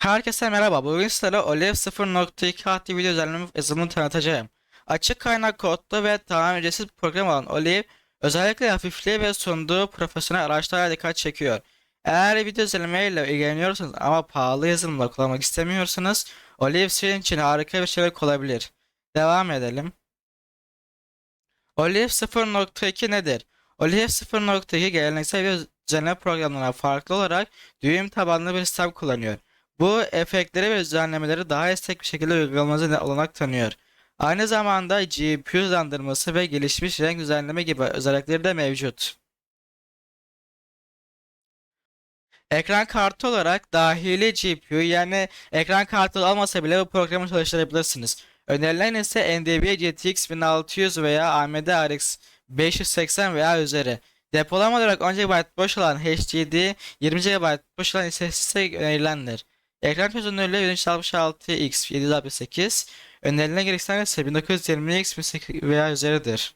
Herkese merhaba. Bugün sizlere Olev 0.2 adlı video düzenleme yazılımını tanıtacağım. Açık kaynak kodlu ve tamamen ücretsiz bir program olan Olev, özellikle hafifliği ve sunduğu profesyonel araçlara dikkat çekiyor. Eğer video düzenlemeyle ilgileniyorsanız ama pahalı yazılımlar kullanmak istemiyorsanız, Olev sizin için harika bir şeyler olabilir. Devam edelim. Olev 0.2 nedir? Olev 0.2 geleneksel video düzenleme programlarına farklı olarak düğüm tabanlı bir sistem kullanıyor. Bu efektleri ve düzenlemeleri daha esnek bir şekilde uygulamanıza olanak tanıyor. Aynı zamanda GPU hızlandırması ve gelişmiş renk düzenleme gibi özellikleri de mevcut. Ekran kartı olarak dahili GPU yani ekran kartı olmasa bile bu programı çalıştırabilirsiniz. Önerilen ise NVIDIA GTX 1600 veya AMD RX 580 veya üzeri. Depolama olarak 10 GB boş olan HDD, 20 GB boş olan SSD önerilendir. Ekran çözünürlüğü 1366x 768, önerilen gereksinimler ise 1920x 1080 veya üzeridir.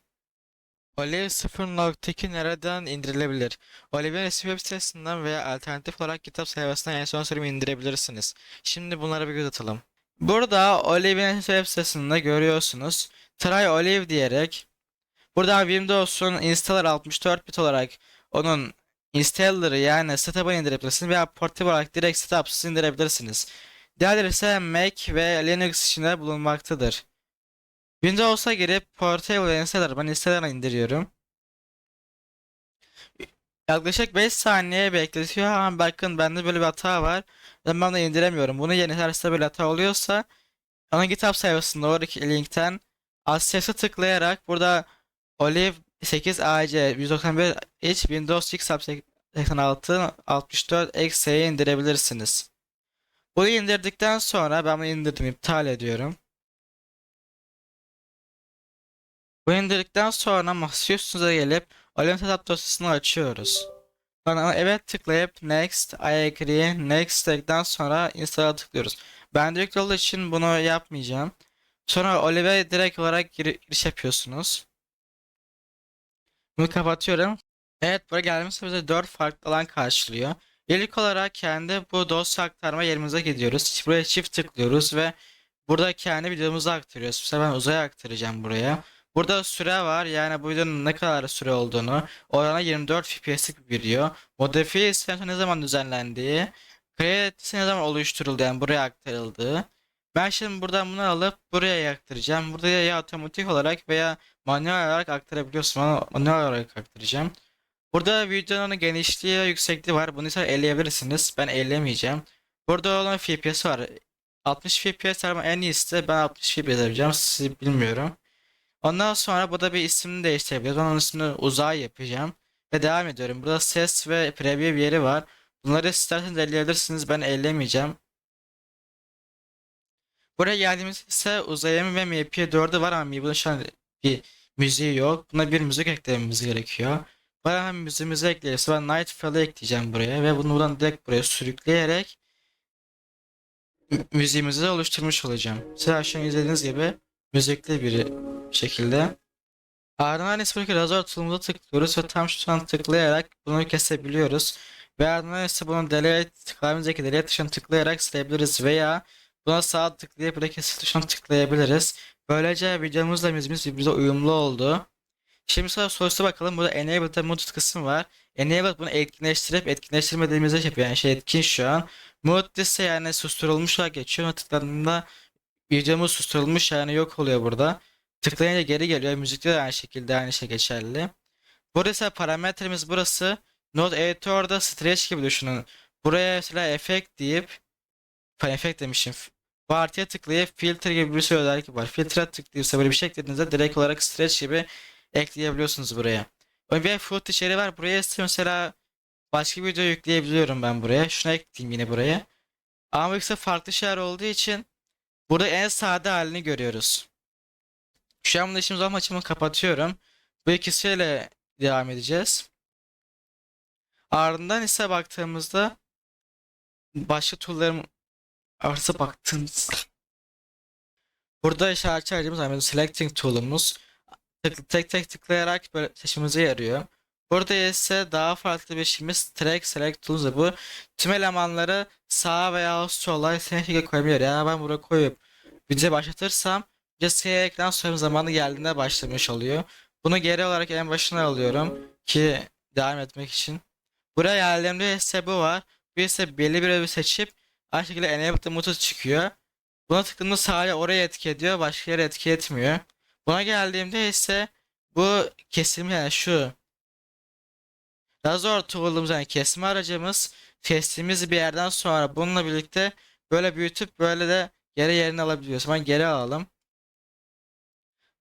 Olive 0.2 nereden indirilebilir? Olive'in resmi web sitesinden veya alternatif olarak kitap sayfasından en son sürümü indirebilirsiniz. Şimdi bunlara bir göz atalım. Burada Olive'in web sitesinde görüyorsunuz. Try Olive diyerek Buradan Windows'un installer 64 bit olarak onun installer'ı yani setup'ı indirebilirsiniz veya portable olarak direkt setup'sız indirebilirsiniz. Diğerleri ise Mac ve Linux içinde bulunmaktadır. Windows'a girip portable installer ben installer'ı indiriyorum. Yaklaşık 5 saniye bekletiyor ama bakın bende böyle bir hata var. Ben bunu indiremiyorum. Bunu yeni terste böyle hata oluyorsa onun GitHub sayfasında oradaki linkten Access'e tıklayarak burada Olive 8 AC 191 H Windows X 86 64 eksiği indirebilirsiniz. Bunu indirdikten sonra ben bunu indirdim iptal ediyorum. Bu indirdikten sonra masaüstünüze gelip Olive Setup dosyasını açıyoruz. Sonra evet tıklayıp Next, I agree, Next dedikten sonra Install'a tıklıyoruz. Ben direkt olduğu için bunu yapmayacağım. Sonra Olive'e direkt olarak gir- giriş yapıyorsunuz. Bunu kapatıyorum. Evet buraya geldiğimizde bize 4 farklı alan karşılıyor. İlk olarak kendi bu dosya aktarma yerimize gidiyoruz. Buraya çift tıklıyoruz ve burada kendi videomuzu aktarıyoruz. Mesela ben uzaya aktaracağım buraya. Burada süre var yani bu videonun ne kadar süre olduğunu. Orana 24 FPS'lik bir video. Modifiye istemi ne zaman düzenlendiği. Kreatisi ne zaman oluşturuldu yani buraya aktarıldığı. Ben şimdi buradan bunu alıp buraya aktaracağım. Burada ya otomatik olarak veya manuel olarak aktarabiliyorsun. Manuel olarak aktaracağım. Burada videonun genişliği ve yüksekliği var. Bunu ise elleyebilirsiniz. Ben ellemeyeceğim. Burada olan FPS var. 60 FPS ama en iyisi ben 60 FPS yapacağım. Sizi bilmiyorum. Ondan sonra burada bir ismini değiştirebiliriz. Onun ismini uzay yapacağım. Ve devam ediyorum. Burada ses ve preview yeri var. Bunları isterseniz elleyebilirsiniz. Ben ellemeyeceğim. Buraya geldiğimiz ise uzayımı ve MP4'ü var ama bunun şu an bir müziği yok. Buna bir müzik eklememiz gerekiyor. Bana hem müziğimizi ekleyirse ben Nightfall'ı ekleyeceğim buraya ve bunu buradan direkt buraya sürükleyerek mü- müziğimizi oluşturmuş olacağım. Şu an izlediğiniz gibi müzikli bir şekilde. Ardından Nespeki Razor tool'umuza tıklıyoruz ve tam şu an tıklayarak bunu kesebiliyoruz. Ve ardından ise bunu delete, klavyemizdeki delete tuşuna tıklayarak silebiliriz veya Buna sağ tıklayıp kesit tuşuna tıklayabiliriz. Böylece videomuzla müziğimiz birbirine uyumlu oldu. Şimdi sonra sorusu bakalım. Burada Enable'da Mood kısmı var. Enable bunu etkinleştirip etkinleştirmediğimizde yapıyor. Yani şey etkin şu an. Mood ise yani susturulmuş olarak geçiyor. Ama tıkladığında videomuz susturulmuş yani yok oluyor burada. Tıklayınca geri geliyor. Müzikte de aynı şekilde aynı şey geçerli. Burada ise parametremiz burası. Node Editor'da stretch gibi düşünün. Buraya mesela efekt deyip efekt demişim. Bu artıya tıklayıp filtre gibi bir sürü özellik var. Filtre tıklıyorsa böyle bir şey eklediğinizde direkt olarak stretch gibi ekleyebiliyorsunuz buraya. Ve foot içeri var. Buraya ise mesela başka bir video yükleyebiliyorum ben buraya. Şuna ekleyeyim yine buraya. Ama ise farklı şeyler olduğu için burada en sade halini görüyoruz. Şu an işimiz için bunu kapatıyorum. Bu ikisiyle devam edeceğiz. Ardından ise baktığımızda başka tool'larım arsa baktığımız burada işaretçi aracımız var. Selecting tool'umuz tık, tek tek tıklayarak böyle seçimize yarıyor. Burada ise daha farklı bir şeyimiz track select tools bu. Tüm elemanları sağa veya sola şekilde koyabiliyor. Yani ben buraya koyup video başlatırsam siyah ekran sonra zamanı geldiğinde başlamış oluyor. Bunu geri olarak en başına alıyorum ki devam etmek için. Buraya geldiğimde ise bu var. Bu ise belli bir öğü seçip aynı şekilde enable method çıkıyor. Buna tıkladığımda sadece oraya etki ediyor, başka yere etki etmiyor. Buna geldiğimde ise bu kesim yani şu Razor tool'umuz yani kesme aracımız kestiğimiz bir yerden sonra bununla birlikte böyle büyütüp böyle de geri yerine alabiliyoruz. Hemen geri alalım.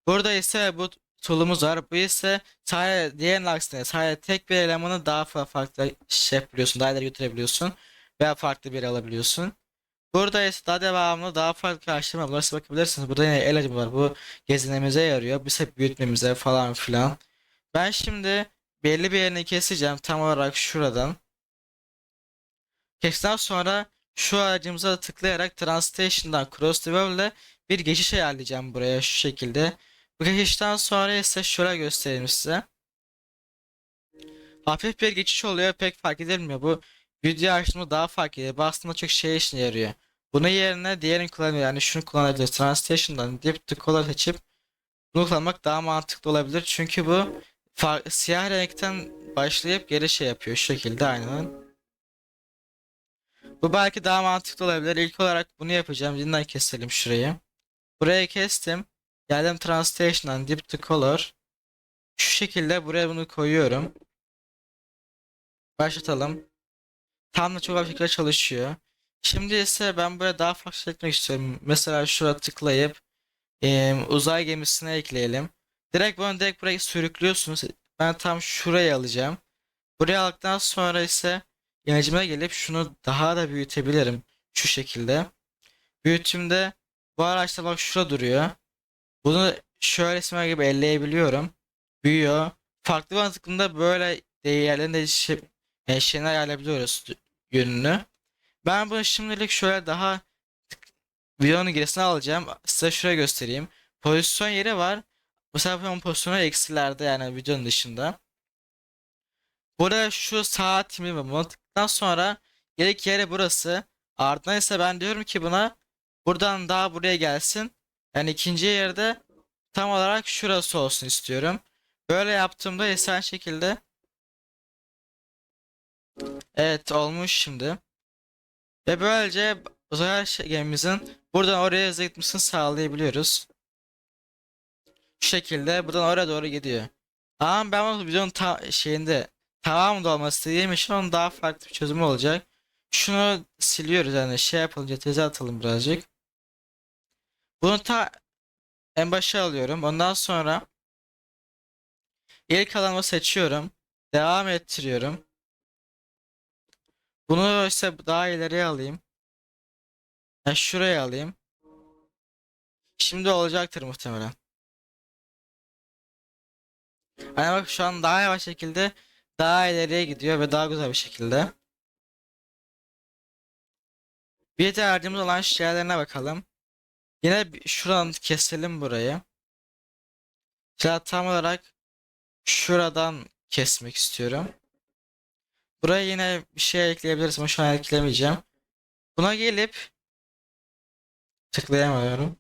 Burada ise bu tool'umuz var. Bu ise sadece diğerinin aksine sadece tek bir elemanı daha fa- farklı şey yapabiliyorsun. Daha ileri götürebiliyorsun. Veya farklı bir alabiliyorsun. Burada ise daha devamlı daha farklı araştırma bakabilirsiniz. Burada yine el acımı var. Bu gezinimize yarıyor. Biz hep büyütmemize falan filan. Ben şimdi belli bir yerini keseceğim tam olarak şuradan. Kestikten sonra şu aracımıza tıklayarak Translation'dan Cross ile bir geçiş ayarlayacağım buraya şu şekilde. Bu geçişten sonra ise şöyle göstereyim size. Hafif bir geçiş oluyor pek fark edilmiyor. Bu video açtığımda daha fark ediyor. Bu aslında çok şey işine yarıyor. Bunun yerine diğerini kullanıyor. Yani şunu kullanabiliriz. Translation'dan dip to color seçip bunu kullanmak daha mantıklı olabilir. Çünkü bu siyah renkten başlayıp geri şey yapıyor. Şu şekilde aynen. Bu belki daha mantıklı olabilir. İlk olarak bunu yapacağım. Yeniden keselim şurayı. Buraya kestim. Geldim Translation'dan Dip to Color. Şu şekilde buraya bunu koyuyorum. Başlatalım. Tam da çok hafif şekilde çalışıyor. Şimdi ise ben buraya daha farklı şey eklemek istiyorum. Mesela şuraya tıklayıp em, uzay gemisine ekleyelim. Direkt bunu direkt buraya sürüklüyorsunuz. Ben tam şuraya alacağım. Buraya aldıktan sonra ise yanıcıma gelip şunu daha da büyütebilirim. Şu şekilde. Büyütümde bu araçta bak şurada duruyor. Bunu şöyle resimler gibi elleyebiliyorum. Büyüyor. Farklı mantıkında böyle değerlerinde şey, e, şeyler ayarlayabiliyoruz yönünü. Ben bunu şimdilik şöyle daha videonun gerisine alacağım. Size şuraya göstereyim. Pozisyon yeri var. Bu sefer onun pozisyonu eksilerde yani videonun dışında. Burada şu saat timi var. Buna tıkladıktan sonra gerek yere burası. Ardından ise ben diyorum ki buna buradan daha buraya gelsin. Yani ikinci yerde tam olarak şurası olsun istiyorum. Böyle yaptığımda aynı şekilde Evet olmuş şimdi. Ve böylece uzay gemimizin buradan oraya hızlı gitmesini sağlayabiliyoruz. Şu şekilde buradan oraya doğru gidiyor. Ama ben bunu videonun ta şeyinde tamamı da olması için onun daha farklı bir çözümü olacak. Şunu siliyoruz yani şey yapalım cetveze atalım birazcık. Bunu ta en başa alıyorum. Ondan sonra ilk alanı seçiyorum. Devam ettiriyorum. Bunu ise daha ileriye alayım. Ya şuraya alayım. Şimdi olacaktır muhtemelen. Hani bak şu an daha yavaş şekilde daha ileriye gidiyor ve daha güzel bir şekilde. Bir de yardımcı olan şeylerine bakalım. Yine şuradan keselim burayı. Şöyle tam olarak şuradan kesmek istiyorum. Buraya yine bir şey ekleyebiliriz ama şu an eklemeyeceğim. Buna gelip tıklayamıyorum.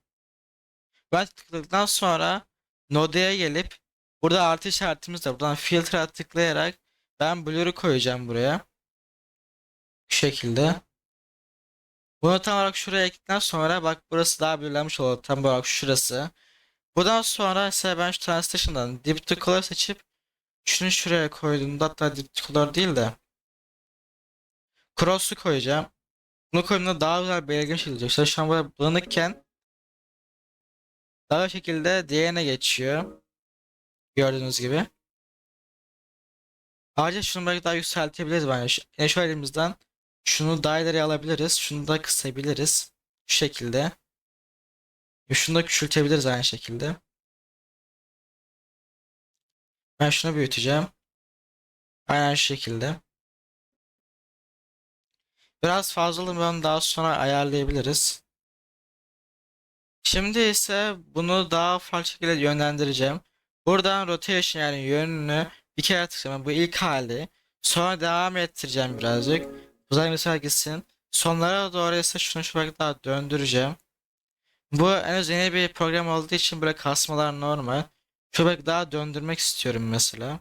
Ben tıkladıktan sonra Node'ye gelip burada artı işaretimiz var. Buradan filtre tıklayarak ben blur'u koyacağım buraya. Bu şekilde. Bunu tam olarak şuraya ekledikten sonra bak burası daha blurlenmiş oldu. Tam olarak şurası. Buradan sonra ise ben şu translation'dan dip to color seçip şunu şuraya koyduğumda hatta dip to color değil de cross'u koyacağım. Bunu koyduğumda daha güzel belirgin şekilde. Mesela şu an böyle bulanıkken daha şekilde diğerine geçiyor. Gördüğünüz gibi. Ayrıca şunu belki daha yükseltebiliriz bence. Yine şu elimizden şunu daha ileriye alabiliriz. Şunu da kısabiliriz. Şu şekilde. Şunu da küçültebiliriz aynı şekilde. Ben şunu büyüteceğim. Aynen şu şekilde. Biraz fazlalığını daha sonra ayarlayabiliriz. Şimdi ise bunu daha farklı şekilde yönlendireceğim. Buradan rotation yani yönünü Bir kere tıklayacağım. Bu ilk hali. Sonra devam ettireceğim birazcık. Uzay mesela gitsin. Sonlara doğru ise şunu şöyle daha döndüreceğim. Bu henüz yeni bir program olduğu için böyle kasmalar normal. Şöyle daha döndürmek istiyorum mesela.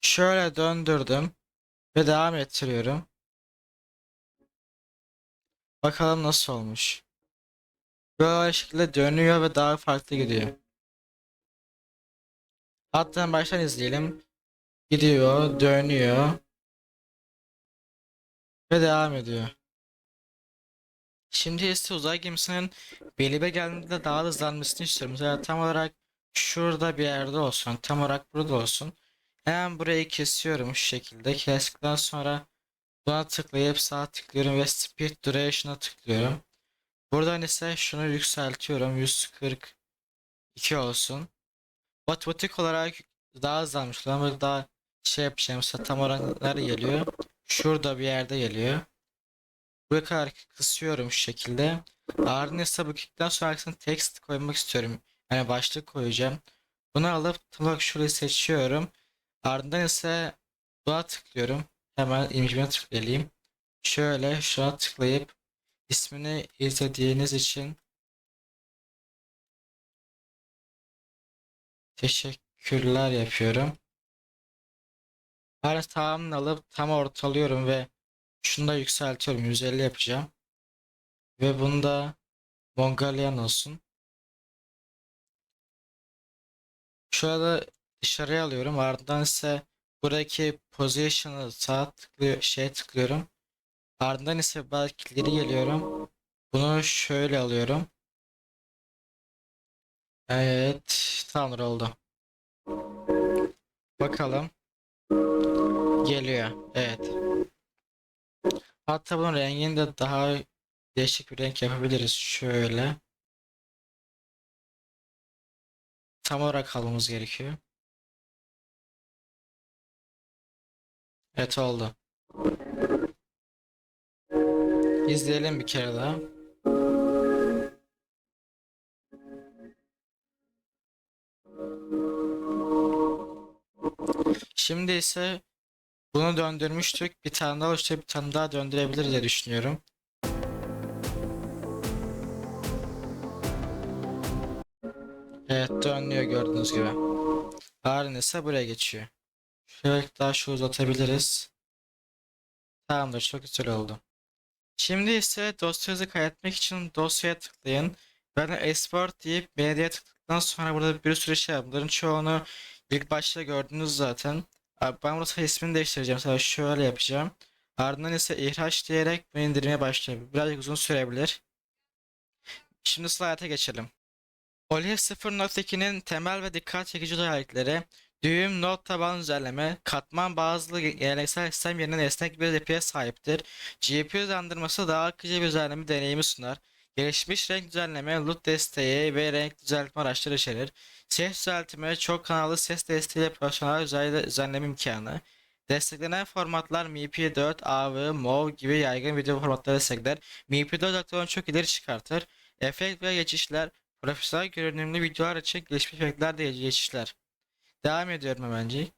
Şöyle döndürdüm ve devam ettiriyorum. Bakalım nasıl olmuş. Böyle şekilde dönüyor ve daha farklı gidiyor. Hatta baştan izleyelim. Gidiyor, dönüyor ve devam ediyor. Şimdi ise uzay gemisinin belirbe geldiğinde daha da hızlanmasını istiyorum. Mesela tam olarak şurada bir yerde olsun. Tam olarak burada olsun. Hemen burayı kesiyorum şu şekilde. Kestikten sonra buna tıklayıp sağ tıklıyorum ve speed duration'a tıklıyorum. Buradan ise şunu yükseltiyorum. 142 olsun. Matematik olarak daha hızlanmış. Ama daha şey yapacağım. Tam nereye geliyor? Şurada bir yerde geliyor. Buraya kadar kısıyorum şu şekilde. Ardından ise bu kickten sonra text koymak istiyorum. Yani başlık koyacağım. Bunu alıp tam olarak şurayı seçiyorum. Ardından ise buna tıklıyorum. Hemen imajına tıklayayım. Şöyle şuna tıklayıp ismini izlediğiniz için teşekkürler yapıyorum. Her tamamını alıp tam ortalıyorum ve şunu da yükseltiyorum. 150 yapacağım. Ve bunu da Mongolian olsun. Şurada dışarıya alıyorum. Ardından ise buradaki position'ı sağ tıklıyor, şey tıklıyorum. Ardından ise belki ileri geliyorum. Bunu şöyle alıyorum. Evet, tamamdır oldu. Bakalım. Geliyor. Evet. Hatta bunun rengini de daha değişik bir renk yapabiliriz. Şöyle. Tam olarak almamız gerekiyor. Evet oldu. İzleyelim bir kere daha. Şimdi ise bunu döndürmüştük. Bir tane daha oluşturup bir tane daha döndürebiliriz diye düşünüyorum. Evet dönüyor gördüğünüz gibi. Ardından ise buraya geçiyor. Şöyle daha şu uzatabiliriz. Tamamdır çok güzel oldu. Şimdi ise dosyanızı kaydetmek için dosyaya tıklayın. Ben export deyip medyaya tıkladıktan sonra burada bir sürü şey var. Bunların çoğunu ilk başta gördünüz zaten. Ben burada ismini değiştireceğim. Mesela şöyle yapacağım. Ardından ise ihraç diyerek bunu indirmeye başlayayım. Birazcık uzun sürebilir. Şimdi slayta geçelim. Olive 0.2'nin temel ve dikkat çekici özellikleri düğüm, not tabanlı düzenleme, katman bazlı geleneksel sistem yerine esnek bir yapıya sahiptir. GPU hızlandırması daha akıcı bir düzenleme deneyimi sunar. Gelişmiş renk düzenleme, LUT desteği ve renk düzeltme araçları içerir. Ses düzeltme, çok kanallı ses desteğiyle profesyonel düzenleme imkanı. Desteklenen formatlar MP4, AV, MOV gibi yaygın video formatları destekler. MP4 aktörünü çok ileri çıkartır. Efekt ve geçişler, profesyonel görünümlü videolar için gelişmiş efektler de geçişler. Devam ediyorum hemencik.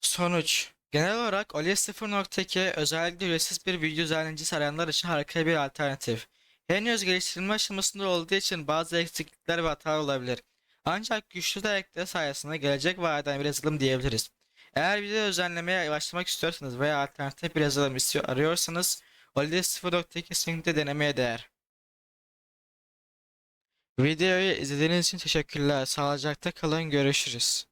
Sonuç. Genel olarak Olya 0.2 özellikle ücretsiz bir video düzenleyicisi arayanlar için harika bir alternatif. Henüz geliştirilme aşamasında olduğu için bazı eksiklikler ve hatalar olabilir. Ancak güçlü dayakları sayesinde gelecek vadeden bir yazılım diyebiliriz. Eğer video düzenlemeye başlamak istiyorsanız veya alternatif bir yazılım arıyorsanız Olya 0.2 kesinlikle denemeye değer. Videoyu izlediğiniz için teşekkürler. Sağlıcakla kalın. Görüşürüz.